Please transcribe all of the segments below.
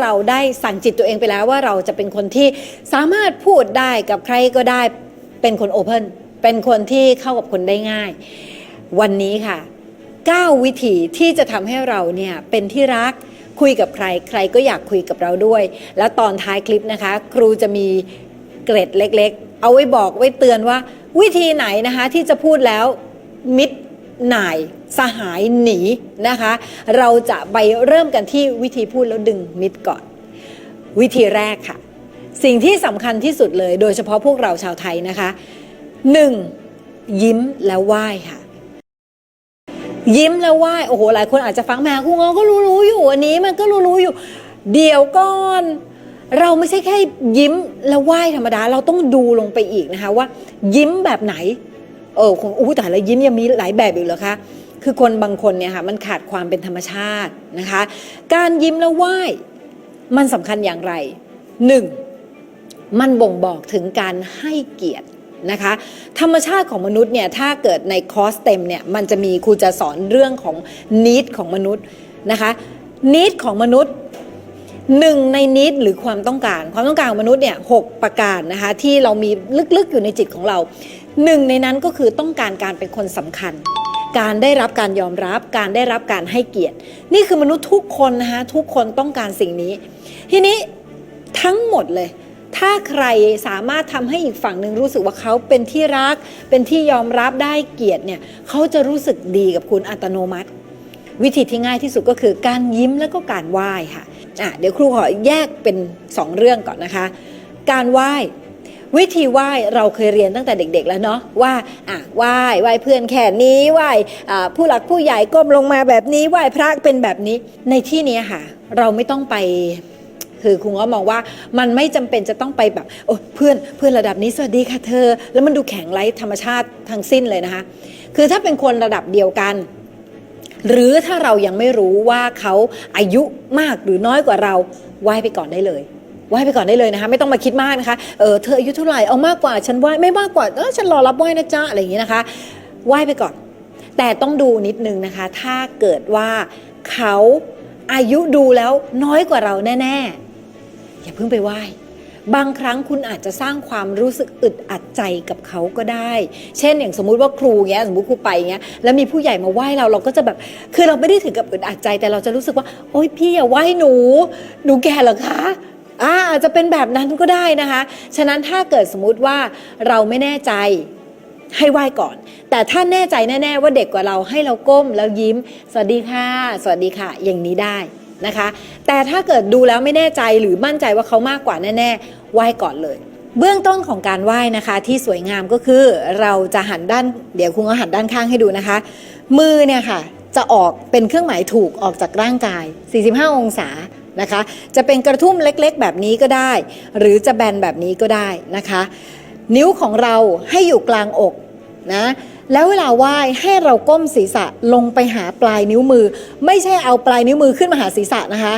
เราได้สั่งจิตตัวเองไปแล้วว่าเราจะเป็นคนที่สามารถพูดได้กับใครก็ได้เป็นคนโอเพนเป็นคนที่เข้ากับคนได้ง่าย วันนี้ค่ะ 9 วิธีที่จะทำให้เราเนี่ยเป็นที่รักคุยกับใคร ใครก็อยากคุยกับเราด้วย แล้วตอนท้ายคลิปนะคะ ครูจะมีเกร็ดเล็ก ๆ เอาไว้บอกไว้เตือนว่า วิธีไหนนะคะที่จะพูดแล้วมิด หน่ายสหายหนีนะคะ เราจะไปเริ่มกันที่วิธีพูดแล้วดึงมิดก่อน วิธีแรกค่ะ สิ่งที่สำคัญที่สุดเลย โดยเฉพาะพวกเราชาวไทยนะคะ 1. ยิ้มแล้วไหว้ค่ะยิ้มแล้วไหว้โอ้โหหลายคนอาจจะฟังแหม่ครูงอก็รู้รู้ๆอยู่อันนี้มันก็รู้รู้ๆอยู่ เดี๋ยวก่อนเราไม่ใช่แค่ยิ้มแล้วไหว้ธรรมดา เราต้องดูลงไปอีกนะคะว่า ยิ้มแบบไหน เออคงอู้แต่ละยิ้มยังมีหลายแบบอีกเหรอคะคือคนบางคนเนี่ยค่ะมันขาดความเป็นธรรมชาตินะคะ การยิ้มแล้วไหว้มันสำคัญอย่างไรหนึ่งมันบ่งบอกถึงการให้เกียรตินะคะ ธรรมชาติของมนุษย์เนี่ยถ้าเกิดในคอร์สเต็มเนี่ยมันจะมีครูจะสอนเรื่องของนิดของมนุษย์นะคะนิดของมนุษย์หนึ่งในนิดหรือความต้องการ ความต้องการของมนุษย์เนี่ยหกประการนะคะที่เรามีลึกๆอยู่ในจิตของเรา หนึ่งในนั้นก็คือต้องการการเป็นคนสำคัญ การได้รับการยอมรับ การได้รับการให้เกียรติ นี่คือมนุษย์ทุกคนนะคะทุกคนต้องการสิ่งนี้ ทีนี้ทั้งหมดเลย ถ้าใครสามารถทำให้อีกฝั่งหนึ่งรู้สึกว่าเขาเป็นที่รัก เป็นที่ยอมรับได้เกียรติเนี่ยเขาจะรู้สึกดีกับคุณอัตโนมัติ วิธีที่ง่ายที่สุดก็คือการยิ้มแล้วก็การไหว้ค่ะอะเดี๋ยวครูขอแยกเป็น 2 เรื่องก่อนนะคะ การไหว้ วิธีไหว้เราเคยเรียนตั้งแต่เด็ก ๆ แล้วเนาะว่าอะไหว้ไหว้เพื่อนแค่นี้ไหว้ผู้หลักผู้ใหญ่ก้มลงมาแบบนี้ไหว้พระเป็นแบบนี้ในที่นี้ค่ะ เราไม่ต้องไปคือครูก็มองว่ามันไม่จำเป็นจะต้องไปแบบโอ้เพื่อนเพื่อนระดับนี้สวัสดีค่ะเธอ แล้วมันดูแข็งไร้ธรรมชาติทั้งสิ้นเลยนะคะ คือถ้าเป็นคนระดับเดียวกัน หรือถ้าเรายังไม่รู้ว่าเขาอายุมากหรือน้อยกว่าเราไหว้ไปก่อนได้เลย ไหว้ไปก่อนได้เลยนะคะ ไม่ต้องมาคิดมากนะคะเออเธออายุเท่าไหร่เอามากกว่าฉันไหว้ไม่มากกว่าเออฉันรอรับไหว้นะจ๊ะอะไรอย่างนี้นะคะ ไหว้ไปก่อน แต่ต้องดูนิดนึงนะคะ ถ้าเกิดว่าเขาอายุดูแล้วน้อยกว่าเราแน่ ๆ อย่าเพิ่งไปไหว้บางครั้งคุณอาจจะสร้างความรู้สึกอึดอัดใจกับเขาก็ได้ เช่นอย่างสมมุติว่าครูเงี้ยสมมติครูไปเงี้ยแล้วมีผู้ใหญ่มาไหว้เราเราก็จะแบบ คือเราไม่ได้ถึงกับอึดอัดใจแต่เราจะรู้สึกว่า โอ๊ยพี่อย่าไหว้หนู หนูแก่เหรอคะ อ่าอาจจะเป็นแบบนั้นก็ได้นะคะ ฉะนั้นถ้าเกิดสมมุติว่าเราไม่แน่ใจให้ไหว้ก่อน แต่ถ้าแน่ใจแน่ ๆ ว่าเด็กกว่าเราให้เราก้มแล้วยิ้ม สวัสดีค่ะ สวัสดีค่ะ อย่างนี้ได้นะคะ แต่ถ้าเกิดดูแล้วไม่แน่ใจหรือมั่นใจว่าเขามากกว่าแน่ๆไหว้ก่อนเลย เบื้องต้นของการไหว้นะคะ ที่สวยงามก็คือเราจะหันด้าน เดี๋ยวคุณก็หันด้านข้างให้ดูนะคะ มือเนี่ยค่ะ จะออกเป็นเครื่องหมายถูกออกจากร่างกาย 45 องศา นะคะ จะเป็นกระทุ่มเล็กๆ แบบนี้ก็ได้ หรือจะแบนแบบนี้ก็ได้นะคะ นิ้วของเราให้อยู่กลางอกนะแล้วเวลาไหว้ให้เราก้มศีรษะลงไปหาปลายนิ้วมือ ไม่ใช่เอาปลายนิ้วมือขึ้นมาหาศีรษะนะคะ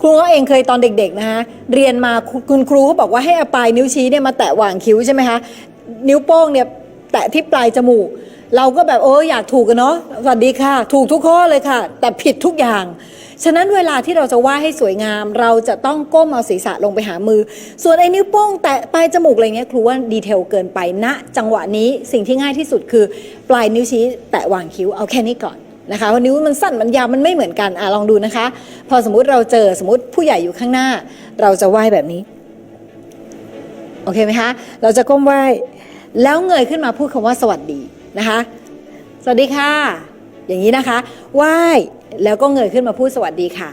ครูก็เองเคยตอนเด็กๆนะคะเรียนมาคุณคุณครูเขาบอกว่าให้เอาปลายนิ้วชี้เนี่ยมาแตะหว่างคิ้วใช่ไหมคะนิ้วโป้งเนี่ยแตะที่ปลายจมูก เราก็แบบเอออยากถูกกันเนาะสวัสดีค่ะ ถูกทุกข้อเลยค่ะ แต่ผิดทุกอย่าง ฉะนั้นเวลาที่เราจะไหวให้สวยงาม เราจะต้องก้มเอาศีรษะลงไปหามือ ส่วนไอ้นิ้วโป้งแตะปลายจมูกอะไรเงี้ยครูว่าดีเทลเกินไปณจังหวะนี้สิ่งที่ง่ายที่สุดคือ ปลายนิ้วชี้แตะหว่างคิ้วเอาแค่นี้ก่อนนะคะเพราะนิ้วมันสั้นมันยาวมันไม่เหมือนกันอะลองดูนะคะ พอสมมุติเราเจอสมมติผู้ใหญ่อยู่ข้างหน้า เราจะไหว้แบบนี้โอเคไหมคะเราจะก้มไหว้แล้วเงยขึ้นมาพูดคำว่าสวัสดีนะคะ สวัสดีค่ะ อย่างนี้นะคะ ไหว้ แล้วก็เงยขึ้นมาพูดสวัสดีค่ะ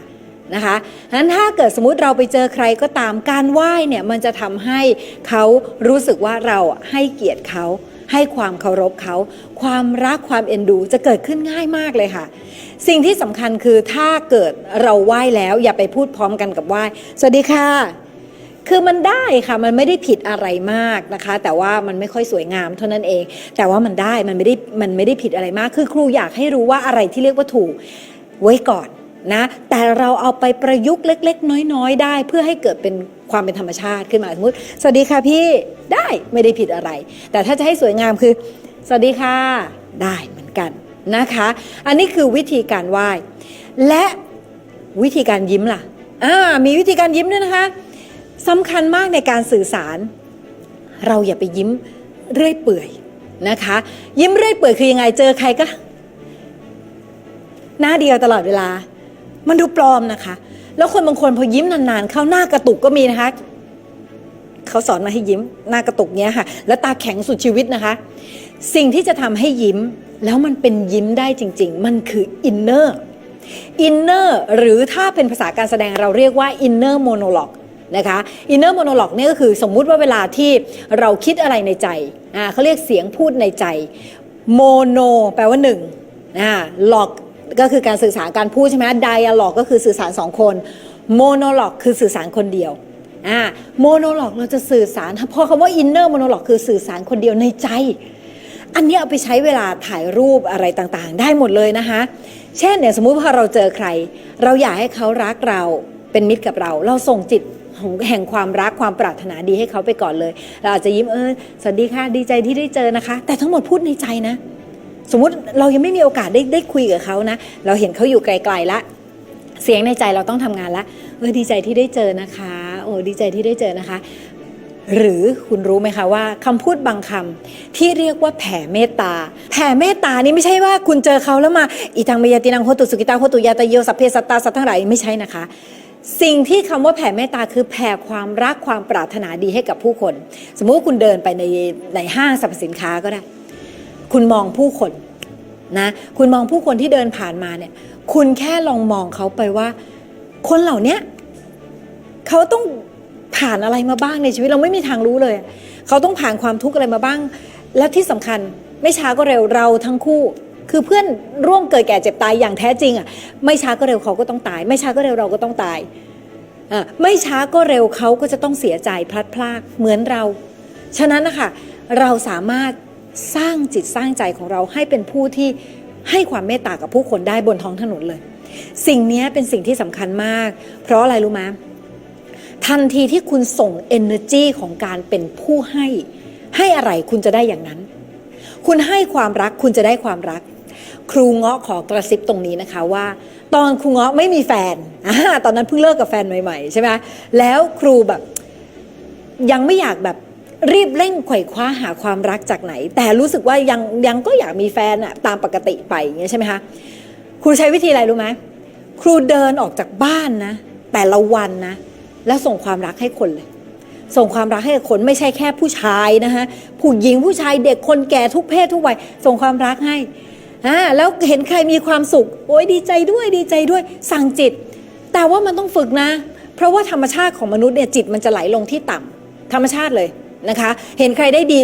นะคะนั้นถ้าเกิดสมมติเราไปเจอใครก็ตามการไหว้เนี่ยมันจะทำให้เขารู้สึกว่าเราให้เกียรติเขา ให้ความเคารพเขา ความรักความเอ็นดูจะเกิดขึ้นง่ายมากเลยค่ะ สิ่งที่สำคัญคือถ้าเกิดเราไหว้แล้วอย่าไปพูดพร้อมกันกับไหว้สวัสดีค่ะ คือมันได้ค่ะมันไม่ได้ผิดอะไรมากนะคะ แต่ว่ามันไม่ค่อยสวยงามเท่านั้นเอง แต่ว่ามันได้มันไม่ได้มันไม่ได้ผิดอะไรมาก คือครูอยากให้รู้ว่าอะไรที่เรียกว่าถูก ไว้ก่อนนะแต่เราเอาไปประยุกต์เล็ก ๆ น้อย ๆ ได้ เพื่อให้เกิดเป็นความเป็นธรรมชาติขึ้นมาสมมติ สวัสดีค่ะพี่ได้ไม่ได้ผิดอะไร แต่ถ้าจะให้สวยงามคือ สวัสดีค่ะได้เหมือนกันนะคะ อันนี้คือวิธีการไหว้ และวิธีการยิ้มล่ะอ่ามีวิธีการยิ้มด้วยนะคะสำคัญมากในการสื่อสาร เราอย่าไปยิ้มเรื่อยเปื่อยนะคะ ยิ้มเรื่อยเปื่อยคือยังไงเจอใครก็ หน้าเดียวตลอดเวลา มันดูปลอมนะคะ แล้วคนบางคนพอยิ้มนานๆ เข้าหน้ากระตุกก็มีนะคะเขาสอนมาให้ยิ้มหน้ากระตุกเนี้ยค่ะ แล้วตาแข็งสุดชีวิตนะคะ สิ่งที่จะทำให้ยิ้มแล้วมันเป็นยิ้มได้จริง ๆ มันคืออินเนอร์อินเนอร์หรือถ้าเป็นภาษาการแสดงเราเรียกว่าอินเนอร์โมโนล็อกนะคะอินเนอร์โมโนล็อกนี่ก็คือสมมุติว่าเวลาที่เราคิดอะไรในใจอ่าเขาเรียกเสียงพูดในใจโมโนแปลว่าหนึ่งอ่าล็อก ก็คือการสื่อสารการพูดใช่ไหมไดอะล็อกก็คือสื่อสารสองคนโมโนล็อกคือสื่อสารคนเดียวอ่าโมโนล็อกเราจะสื่อสารเพราะคำว่าอินเนอร์โมโนล็อกคือสื่อสารคนเดียวในใจ อันนี้เอาไปใช้เวลาถ่ายรูปอะไรต่างๆ ได้หมดเลยนะคะ เช่นเนี่ยสมมุติว่าเราเจอใคร เราอยากให้เขารักเราเป็นมิตรกับเรา เราส่งจิตแห่งความรักความปรารถนาดีให้เขาไปก่อนเลย เราอาจจะยิ้มเออสวัสดีค่ะดีใจที่ได้เจอนะคะ แต่ทั้งหมดพูดในใจนะ สมมุติเรายังไม่มีโอกาสได้ได้คุยกับเขานะ เราเห็นเขาอยู่ไกลๆละ เสียงในใจเราต้องทำงานละเออดีใจที่ได้เจอนะคะ โอ้ดีใจที่ได้เจอนะคะ หรือคุณรู้ไหมคะว่าคำพูดบางคำที่เรียกว่าแผ่เมตตา แผ่เมตตานี่ไม่ใช่ว่าคุณเจอเขาแล้วมาอีทางเมยตินังโหตุสุกิตาโหตุยาตะเยสัพเพสัตตาสัตว์ทั้งหลายไม่ใช่นะคะสิ่งที่คำว่าแผ่เมตตาคือแผ่ความรักความปรารถนาดีให้กับผู้คน สมมุติว่าคุณเดินไปในในห้างสรรพสินค้าก็ได้ คุณมองผู้คนนะคุณมองผู้คนที่เดินผ่านมาเนี่ยคุณแค่ลองมองเขาไปว่า คนเหล่านี้เขาต้องผ่านอะไรมาบ้างในชีวิตเราไม่มีทางรู้เลย เขาต้องผ่านความทุกข์อะไรมาบ้าง แล้วที่สำคัญไม่ช้าก็เร็วเราทั้งคู่ คือเพื่อนร่วมเกิดแก่เจ็บตายอย่างแท้จริงอะไม่ช้าก็เร็วเขาก็ต้องตาย ไม่ช้าก็เร็วเราก็ต้องตายอะไม่ช้าก็เร็วเขาก็จะต้องเสียใจพลัดพรากเหมือนเรา ฉะนั้นนะคะเราสามารถ สร้างจิตสร้างใจของเราให้เป็นผู้ที่ให้ความเมตตากับผู้คนได้บนท้องถนนเลย สิ่งนี้เป็นสิ่งที่สำคัญมาก เพราะอะไรรู้ไหมทันทีที่คุณส่ง energy ของการเป็นผู้ให้ ให้อะไรคุณจะได้อย่างนั้น คุณให้ความรักคุณจะได้ความรัก ครูเงาะขอกระซิบตรงนี้นะคะว่า ตอนครูเงาะไม่มีแฟนอตอนนั้นเพิ่งเลิกกับแฟนใหม่ๆใช่ไหมแล้วครูแบบยังไม่อยากแบบ รีบเร่งไขว่คว้าหาความรักจากไหน แต่รู้สึกว่ายังยังก็อยากมีแฟนอะตามปกติไปอย่างเงี้ยใช่ไหมคะครูใช้วิธีอะไรรู้ไหมครูเดินออกจากบ้านนะ แต่ละวันนะ แล้วส่งความรักให้คนเลย ส่งความรักให้คนไม่ใช่แค่ผู้ชายนะคะผู้หญิงผู้ชายเด็กคนแก่ทุกเพศทุกวัยส่งความรักให้อ่าแล้วเห็นใครมีความสุข โอ้ยดีใจด้วยดีใจด้วยสั่งจิต แต่ว่ามันต้องฝึกนะ เพราะว่าธรรมชาติของมนุษย์เนี่ยจิตมันจะไหลลงที่ต่ำธรรมชาติเลย นะคะ เห็นใครได้ดี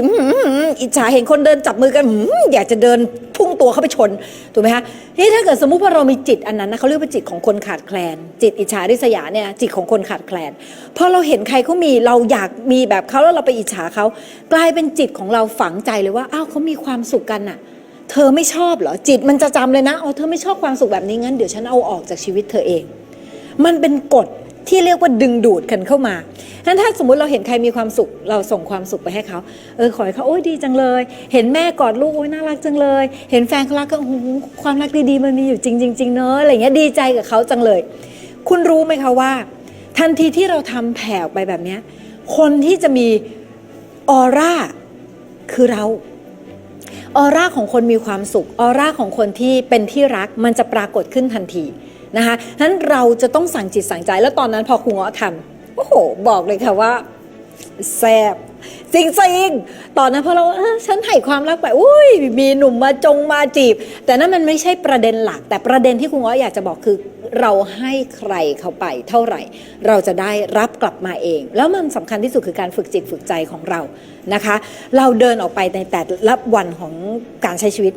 อิจฉาเห็นคนเดินจับมือกันอยากจะเดินพุ่งตัวเข้าไปชนถูกไหมคะนี่ถ้าเกิดสมมุติว่าเรามีจิตอันนั้นนะเขาเรียกว่าจิตของคนขาดแคลน จิตอิจฉาริษยาเนี่ยจิตของคนขาดแคลนพอเราเห็นใครเขามีเราอยากมีแบบเขาแล้วเราไปอิจฉาเขากลายเป็นจิตของเราฝังใจเลยว่าอ้าวเขามีความสุขกันน่ะเธอไม่ชอบเหรอจิตมันจะจำเลยนะอ๋อเธอไม่ชอบความสุขแบบนี้งั้นเดี๋ยวฉันเอาออกจากชีวิตเธอเอง มันเป็นกฎ ที่เรียกว่าดึงดูดกันเข้ามาฉะนั้นถ้าสมมุติเราเห็นใครมีความสุข เราส่งความสุขไปให้เขา เออขอให้เขาโอ้ยดีจังเลย เห็นแม่กอดลูกโอ้ยน่ารักจังเลย เห็นแฟนเขารักก็โอ้โหความรักดีๆมันมีอยู่จริงจริงเนอะอะไรเงี้ยดีใจกับเขาจังเลย คุณรู้ไหมคะว่า ทันทีที่เราทำแผ่ไปแบบเนี้ยคนที่จะมีออร่าคือเราออร่าของคนมีความสุขออร่าของคนที่เป็นที่รักมันจะปรากฏขึ้นทันที นะคะฉะนั้นเราจะต้องสั่งจิตสั่งใจ แล้วตอนนั้นพอครูเงาะทำโอ้โห บอกเลยค่ะว่าแซบจริงจริงตอนนั้นพอเราฉันให้ความรักไปอุ้ยมีหนุ่มมาจงมาจีบ แต่นั่นมันไม่ใช่ประเด็นหลัก แต่ประเด็นที่ครูเงาะอยากจะบอกคือ เราให้ใครเขาไปเท่าไหร่ เราจะได้รับกลับมาเอง แล้วมันสำคัญที่สุดคือการฝึกจิตฝึกใจของเรานะคะ เราเดินออกไปในแต่ละวันของการใช้ชีวิต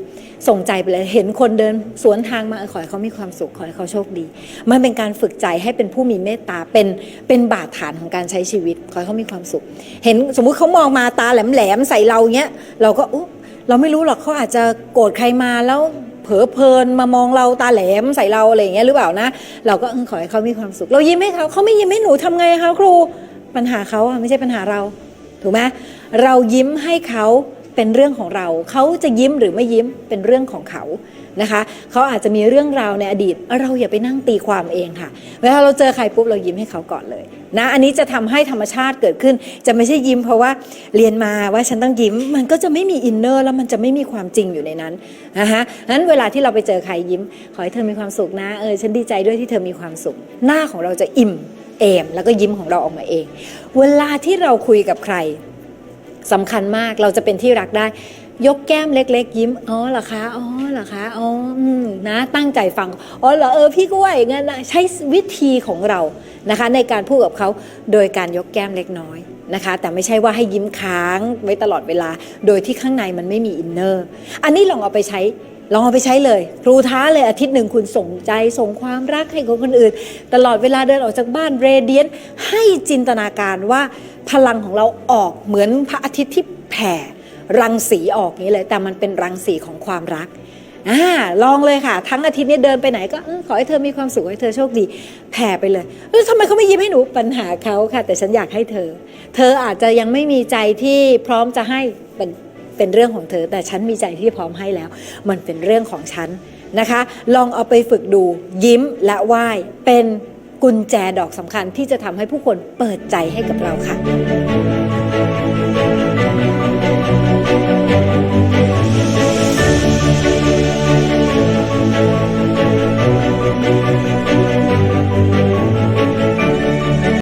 ส่งใจไปเลยเห็นคนเดินสวนทางมาขอให้เขามีความสุขขอให้เขาโชคดี มันเป็นการฝึกใจให้เป็นผู้มีเมตตาเป็นเป็นบาดฐานของการใช้ชีวิต ขอให้เขามีความสุข เห็นสมมุติเขามองมาตาแหลมๆใส่เราเงี้ยเราก็อุ๊เราไม่รู้หรอกเขาอาจจะโกรธใครมาแล้วเผลอเพลินมามองเราตาแหลมใส่เราอะไรอย่างเงี้ยหรือเปล่านะ เราก็ขอให้เขามีความสุข เรายิ้มให้เขาเขาไม่ยิ้มให้หนูทำไงคะครูปัญหาเขาไม่ใช่ปัญหาเรา ถูกไหมเรายิ้มให้เขา เป็นเรื่องของเรา เขาจะยิ้มหรือไม่ยิ้มเป็นเรื่องของเขานะคะเขาอาจจะมีเรื่องราวในอดีต เราอย่าไปนั่งตีความเองค่ะ เวลาเราเจอใครปุ๊บเรายิ้มให้เขาก่อนเลยนะอันนี้จะทำให้ธรรมชาติเกิดขึ้น จะไม่ใช่ยิ้ม เพราะว่าเรียนมาว่าฉันต้องยิ้ม มันก็จะไม่มีอินเนอร์แล้วมันจะไม่มีความจริงอยู่ในนั้นนะคะนั้นเวลาที่เราไปเจอใครยิ้ม ขอให้เธอมีความสุขนะเออฉันดีใจด้วยที่เธอมีความสุข หน้าของเราจะอิ่มเอมแล้วก็ยิ้มของเราออกมาเอง เวลาที่เราคุยกับใคร สำคัญมากเราจะเป็นที่รักได้ ยกแก้มเล็ก ๆ ยิ้มอ๋อเหรอคะอ๋อเหรอคะอ๋อนะตั้งใจฟังอ๋อเหรอเออพี่ก็ว่าอย่างนั้นนะใช้วิธีของเรานะคะ ในการพูดกับเขาโดยการยกแก้มเล็กน้อยนะคะ แต่ไม่ใช่ว่าให้ยิ้มค้างไว้ตลอดเวลา โดยที่ข้างในมันไม่มีอินเนอร์อันนี้ลองเอาไปใช้ ลองเอาไปใช้เลย ครูท้าเลยอาทิตย์หนึ่งคุณส่งใจส่งความรักให้กับคนอื่น ตลอดเวลาเดินออกจากบ้านเรเดียนให้จินตนาการว่าพลังของเราออกเหมือนพระอาทิตย์ที่แผ่รังสีออกนี้เลย แต่มันเป็นรังสีของความรักอ่าลองเลยค่ะ ทั้งอาทิตย์นี้เดินไปไหนก็ขอให้เธอมีความสุขให้เธอโชคดี แผ่ไปเลยเออทำไมเขาไม่ยิ้มให้หนูปัญหาเขาค่ะ แต่ฉันอยากให้เธอ เธออาจจะยังไม่มีใจที่พร้อมจะให้ เป็นเรื่องของเธอ แต่ฉันมีใจที่พร้อมให้แล้ว มันเป็นเรื่องของฉันนะคะ ลองเอาไปฝึกดูยิ้มและไหว้เป็นกุญแจดอกสำคัญที่จะทำให้ผู้คนเปิดใจให้กับเราค่ะ